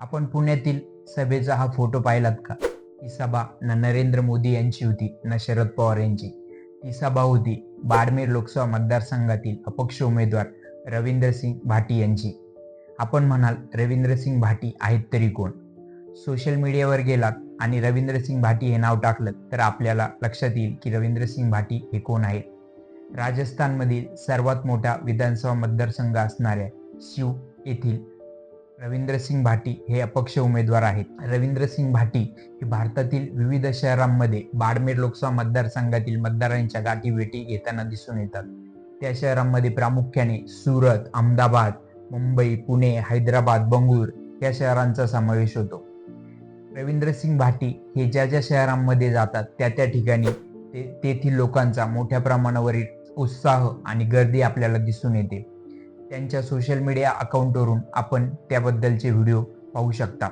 आपण पुण्यातील सभेचा हा फोटो पाहिलात का? ती सभा न नरेंद्र मोदी यांची होती न शरद पवार यांची. ती सभा होती बाडमेर लोकसभा मतदारसंघातील अपक्ष उमेदवार रवींद्रसिंग भाटी यांची. आपण म्हणाल रवींद्रसिंग भाटी आहेत तरी कोण? सोशल मीडियावर गेलात आणि रवींद्रसिंग भाटी हे नाव टाकलं तर आपल्याला लक्षात येईल की रवींद्रसिंग भाटी हे कोण आहेत? राजस्थानमधील सर्वात मोठा विधानसभा मतदारसंघ असणाऱ्या शिव येथील रवींद्रसिंग भाटी हे अपक्ष उमेदवार आहेत. रवींद्रसिंग भाटी हे भारतातील विविध शहरांमध्ये बाडमेर लोकसभा मतदारसंघातील मतदारांच्या गाठीभेटी घेताना दिसून येतात. त्या शहरांमध्ये प्रामुख्याने सुरत अहमदाबाद मुंबई पुणे हैदराबाद बंगळूर या शहरांचा समावेश होतो. रवींद्रसिंग भाटी हे ज्या ज्या शहरांमध्ये जातात त्या त्या ठिकाणी ते तेथील लोकांचा मोठ्या प्रमाणावरील उत्साह आणि गर्दी आपल्याला दिसून येते. त्यांच्या सोशल मीडिया अकाउंटवरून आपण त्याबद्दलचे व्हिडिओ पाहू शकता.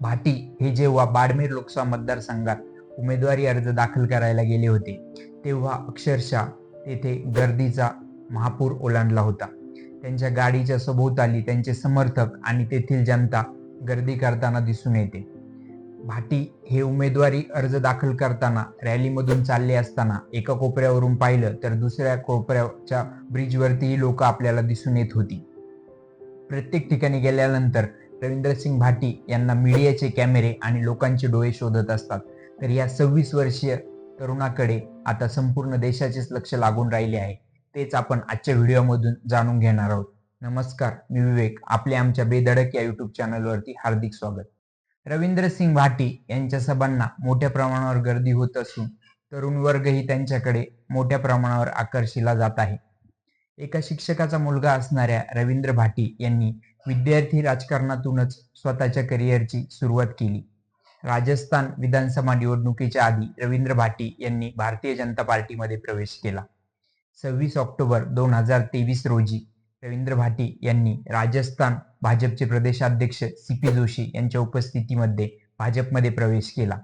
भाटी हे जेव्हा बाडमेर लोकसभा मतदारसंघात उमेदवारी अर्ज दाखल करायला गेले होते तेव्हा अक्षरशः तेथे गर्दीचा महापूर ओलांडला होता. त्यांच्या गाडीच्या सभोवताली त्यांचे समर्थक आणि तेथील जनता गर्दी करताना दिसून येते. भाटी हे उमेदवारी अर्ज दाखल करताना रॅलीमधून चालले असताना एका कोपऱ्यावरून पाहिलं तर दुसऱ्या कोपऱ्याच्या ब्रिजवरतीही लोक आपल्याला दिसून येत होती. प्रत्येक ठिकाणी गेल्यानंतर रवींद्रसिंग भाटी यांना मीडियाचे कॅमेरे आणि लोकांचे डोळे शोधत असतात. तर या सव्वीस वर्षीय तरुणाकडे आता संपूर्ण देशाचेच लक्ष लागून राहिले आहे. तेच आपण आजच्या व्हिडिओमधून जाणून घेणार आहोत. नमस्कार मी विवेक. आपल्या आमच्या बेधडक या युट्यूब चॅनलवरती हार्दिक स्वागत. रवींद्र सिंग भाटी यांच्या सभांना मोठ्या प्रमाणावर गर्दी होत असून तरुण वर्गही त्यांच्याकडे मोठ्या प्रमाणावर आकर्षिला जात आहे. एका शिक्षकाचा मुलगा असणाऱ्या रवींद्र भाटी यांनी विद्यार्थी राजकारणातूनच स्वतःच्या करिअरची सुरुवात केली. राजस्थान विधानसभा निवडणुकीच्या आधी रवींद्र भाटी यांनी भारतीय जनता पार्टीमध्ये प्रवेश केला. सव्वीस ऑक्टोबर दोन हजार तेवीस रोजी रवींद्र भाटी यांनी राजस्थान भाजपचे प्रदेशाध्यक्ष सी पी जोशी यांच्या उपस्थितीमध्ये भाजपमध्ये प्रवेश केला.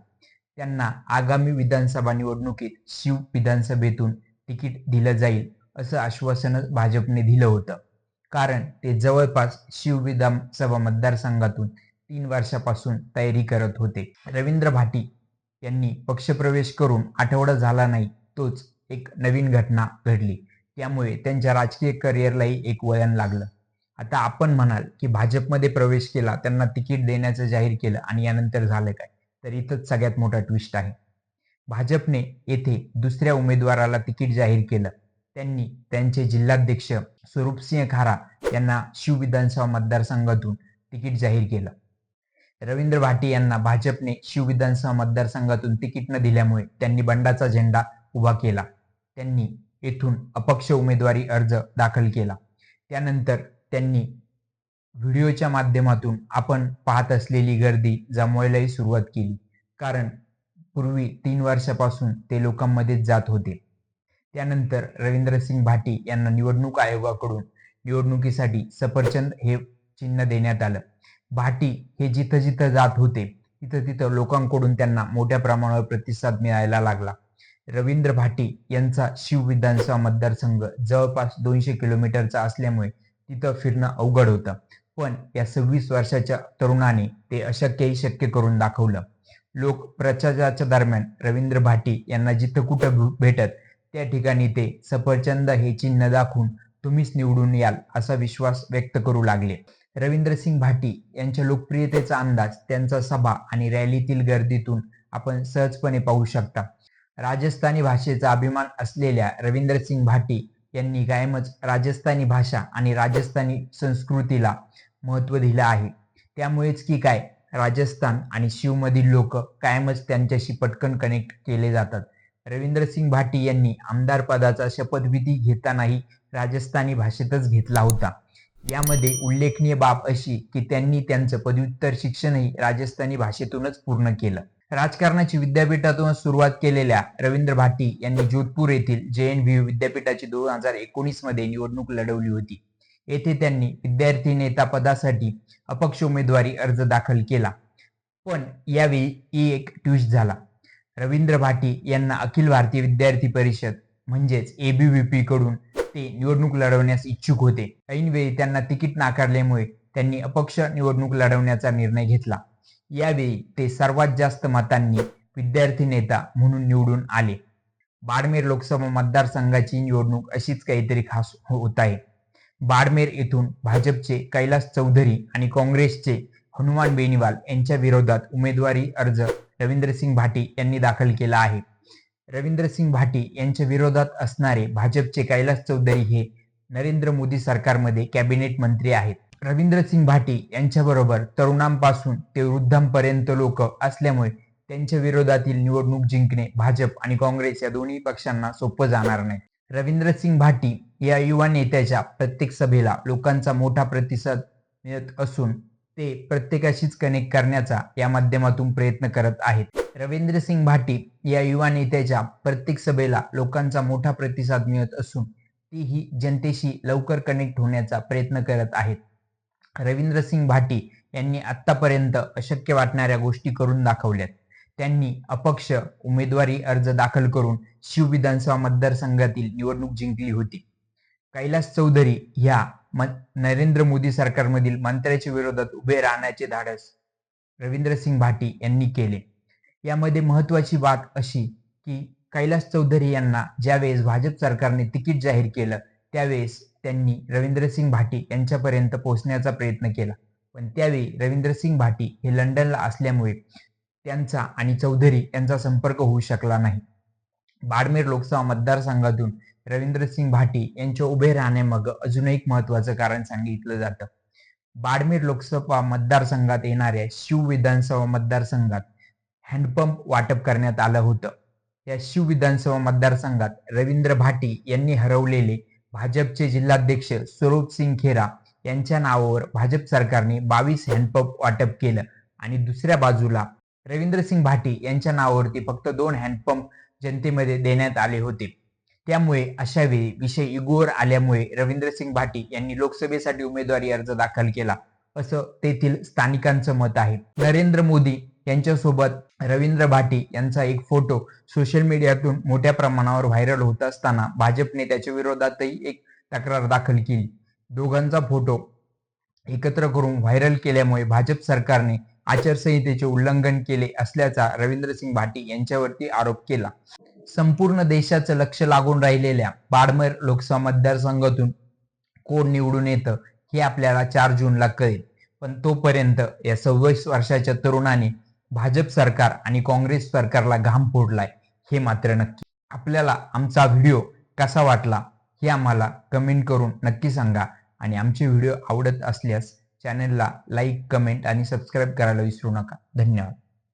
त्यांना आगामी विधानसभा निवडणुकीत शिव विधानसभेतून तिकीट दिलं जाईल असं आश्वासन भाजपने दिलं होतं. कारण ते जवळपास शिव विधानसभा मतदारसंघातून तीन वर्षापासून तयारी करत होते. रवींद्र भाटी यांनी पक्षप्रवेश करून आठवडा झाला नाही तोच एक नवीन घटना घडली. त्यामुळे त्यांच्या राजकीय करिअरलाही एक वळण लागलं. आता आपण म्हणाल की भाजपमध्ये प्रवेश केला त्यांना तिकीट देण्याचं जाहीर केलं आणि यानंतर झालं काय? तर इथंच सगळ्यात मोठा ट्विस्ट आहे. भाजपने येथे दुसऱ्या उमेदवाराला तिकीट जाहीर केलं. त्यांनी त्यांचे जिल्हाध्यक्ष स्वरूपसिंह खारा यांना शिव विधानसभा मतदारसंघातून तिकीट जाहीर केलं. रवींद्र भाटी यांना भाजपने शिव विधानसभा मतदारसंघातून तिकीट न दिल्यामुळे त्यांनी बंडाचा झेंडा उभा केला. त्यांनी येथून अपक्ष उमेदवारी अर्ज दाखल केला. त्यानंतर त्यांनी व्हिडिओच्या माध्यमातून आपण पाहत असलेली गर्दी जमवायलाही सुरुवात केली. कारण पूर्वी तीन वर्षापासून ते लोकांमध्येच जात होते. त्यानंतर रवींद्रसिंग भाटी यांना निवडणूक आयोगाकडून निवडणुकीसाठी सफरचंद हे चिन्ह देण्यात आलं. भाटी हे जिथं जिथं जात होते तिथं तिथं लोकांकडून त्यांना मोठ्या प्रमाणावर प्रतिसाद मिळायला लागला. रवींद्र भाटी यांचा शिव विधानसभा मतदारसंघ जवळपास दोनशे किलोमीटरचा असल्यामुळे तिथं फिरणं अवघड होतं. पण या सव्वीस वर्षाच्या तरुणाने ते अशक्यही शक्य करून दाखवलं. लोक प्रचाराच्या दरम्यान रवींद्र भाटी यांना जिथं कुठं भेटत त्या ठिकाणी ते सफरचंद हे चिन्ह दाखवून तुम्हीच निवडून याल असा विश्वास व्यक्त करू लागले. रवींद्र सिंग भाटी यांच्या लोकप्रियतेचा अंदाज त्यांचा सभा आणि रॅलीतील गर्दीतून आपण सहजपणे पाहू शकता. राजस्थानी भाषेचा अभिमान असलेल्या रवींद्र सिंग भाटी यांनी कायमच राजस्थानी भाषा आणि राजस्थानी संस्कृतीला महत्त्व दिलं आहे. त्यामुळेच की काय राजस्थान आणि शिवमधील लोक कायमच त्यांच्याशी पटकन कनेक्ट केले जातात. रवींद्र सिंग भाटी यांनी आमदार पदाचा शपथविधी घेतानाही राजस्थानी भाषेतच घेतला होता. यामध्ये उल्लेखनीय बाब अशी की त्यांनी त्यांचं पदव्युत्तर शिक्षणही राजस्थानी भाषेतूनच पूर्ण केलं. राजकारणाची विद्यापीठातून सुरुवात केलेल्या रवींद्र भाटी यांनी जोधपूर येथील जे एन व्ही विद्यापीठाची दोन हजार एकोणीसमध्ये निवडणूक लढवली होती. येथे त्यांनी विद्यार्थी नेता पदासाठी अपक्ष उमेदवारी अर्ज दाखल केला. पण यावेळी एक ट्विस्ट झाला. रवींद्र भाटी यांना अखिल भारतीय विद्यार्थी परिषद म्हणजेच एबीव्हीपी कडून ते निवडणूक लढवण्यास इच्छुक होते. ऐनवेळी त्यांना तिकीट नाकारल्यामुळे त्यांनी अपक्ष निवडणूक लढवण्याचा निर्णय घेतला. यावेळी ते सर्वात जास्त मतांनी विद्यार्थी नेता म्हणून निवडून आले. बाडमेर लोकसभा मतदारसंघाची निवडणूक अशीच काहीतरी खास होत आहे. बाडमेर येथून भाजपचे कैलास चौधरी आणि काँग्रेसचे हनुमान बेनीवाल यांच्या विरोधात उमेदवारी अर्ज रवींद्रसिंग भाटी यांनी दाखल केला आहे. रवींद्रसिंग भाटी यांच्या विरोधात असणारे भाजपचे कैलास चौधरी हे नरेंद्र मोदी सरकारमध्ये कॅबिनेट मंत्री आहेत. रवींद्रसिंग भाटी यांच्याबरोबर तरुणांपासून ते वृद्धांपर्यंत लोक असल्यामुळे त्यांच्या विरोधातील निवडणूक जिंकणे भाजप आणि काँग्रेस या दोन्ही पक्षांना सोपं जाणार नाही. रवींद्रसिंग भाटी या युवा नेत्याच्या प्रत्येक सभेला लोकांचा मोठा प्रतिसाद मिळत असून ते प्रत्येकाशीच कनेक्ट करण्याचा या माध्यमातून प्रयत्न करत आहेत. रवींद्रसिंग भाटी या युवा नेत्याच्या प्रत्येक सभेला लोकांचा मोठा प्रतिसाद मिळत असून तीही जनतेशी लवकर कनेक्ट होण्याचा प्रयत्न करत आहेत. रवींद्रसिंग भाटी यांनी आतापर्यंत अशक्य वाटणाऱ्या गोष्टी करून दाखवल्यात. त्यांनी अपक्ष उमेदवारी अर्ज दाखल करून शिव विधानसभा मतदारसंघातील निवडणूक जिंकली होती. कैलास चौधरी ह्या नरेंद्र मोदी सरकारमधील मंत्र्याच्या विरोधात उभे राहण्याचे धाडस रवींद्रसिंग भाटी यांनी केले. यामध्ये महत्वाची बात अशी की कैलास चौधरी यांना ज्यावेळेस भाजप सरकारने तिकीट जाहीर केलं त्यावेळेस त्यांनी रवींद्रसिंग भाटी यांच्यापर्यंत पोहोचण्याचा प्रयत्न केला. पण त्यावेळी रवींद्रसिंग भाटी हे लंडनला असल्यामुळे त्यांचा आणि चौधरी यांचा संपर्क होऊ शकला नाही. बाडमेर लोकसभा मतदारसंघातून रवींद्रसिंग भाटी यांच्या उभे राहण्यामाग अजून एक महत्वाचं कारण सांगितलं जातं. बाडमेर लोकसभा मतदारसंघात येणाऱ्या शिव विधानसभा मतदारसंघात हँडपंप वाटप करण्यात आलं होतं. या शिव विधानसभा मतदारसंघात रवींद्र भाटी यांनी हरवलेले भाजपचे जिल्हाध्यक्ष स्वरूप सिंग खेरा यांच्या नावावर भाजप सरकारने बावीस हँडपंप वाटप केलं. आणि दुसऱ्या बाजूला रवींद्रसिंग भाटी यांच्या नावावरती फक्त दोन हँडपंप जनतेमध्ये देण्यात आले होते. त्यामुळे अशा वेळी विषय इगोवर आल्यामुळे रवींद्रसिंग भाटी यांनी लोकसभेसाठी उमेदवारी अर्ज दाखल केला. असं तेथील स्थानिकांचं मत आहे. नरेंद्र मोदी यांच्यासोबत रवींद्र भाटी यांचा एक फोटो सोशल मीडियातून मोठ्या प्रमाणावर व्हायरल होत असताना भाजपने त्याच्या विरोधातही एक तक्रार दाखल केली. दोघांचा फोटो एकत्र करून व्हायरल केल्यामुळे भाजप सरकारने आचारसंहितेचे उल्लंघन केले असल्याचा रवींद्रसिंग भाटी यांच्यावरती आरोप केला. संपूर्ण देशाचं लक्ष लागून राहिलेल्या बाडमेर लोकसभा मतदारसंघातून कोण निवडून येतं हे आपल्याला चार जूनला कळेल. पण तोपर्यंत या सव्वीस वर्षाच्या तरुणाने भाजप सरकार आणि काँग्रेस सरकारला घाम फोडलाय हे मात्र नक्की. आपल्याला आमचा व्हिडिओ कसा वाटला हे आम्हाला कमेंट करून नक्की सांगा. आणि आमचे व्हिडिओ आवडत असल्यास चॅनलला लाईक कमेंट आणि सबस्क्राईब करायला विसरू नका. धन्यवाद.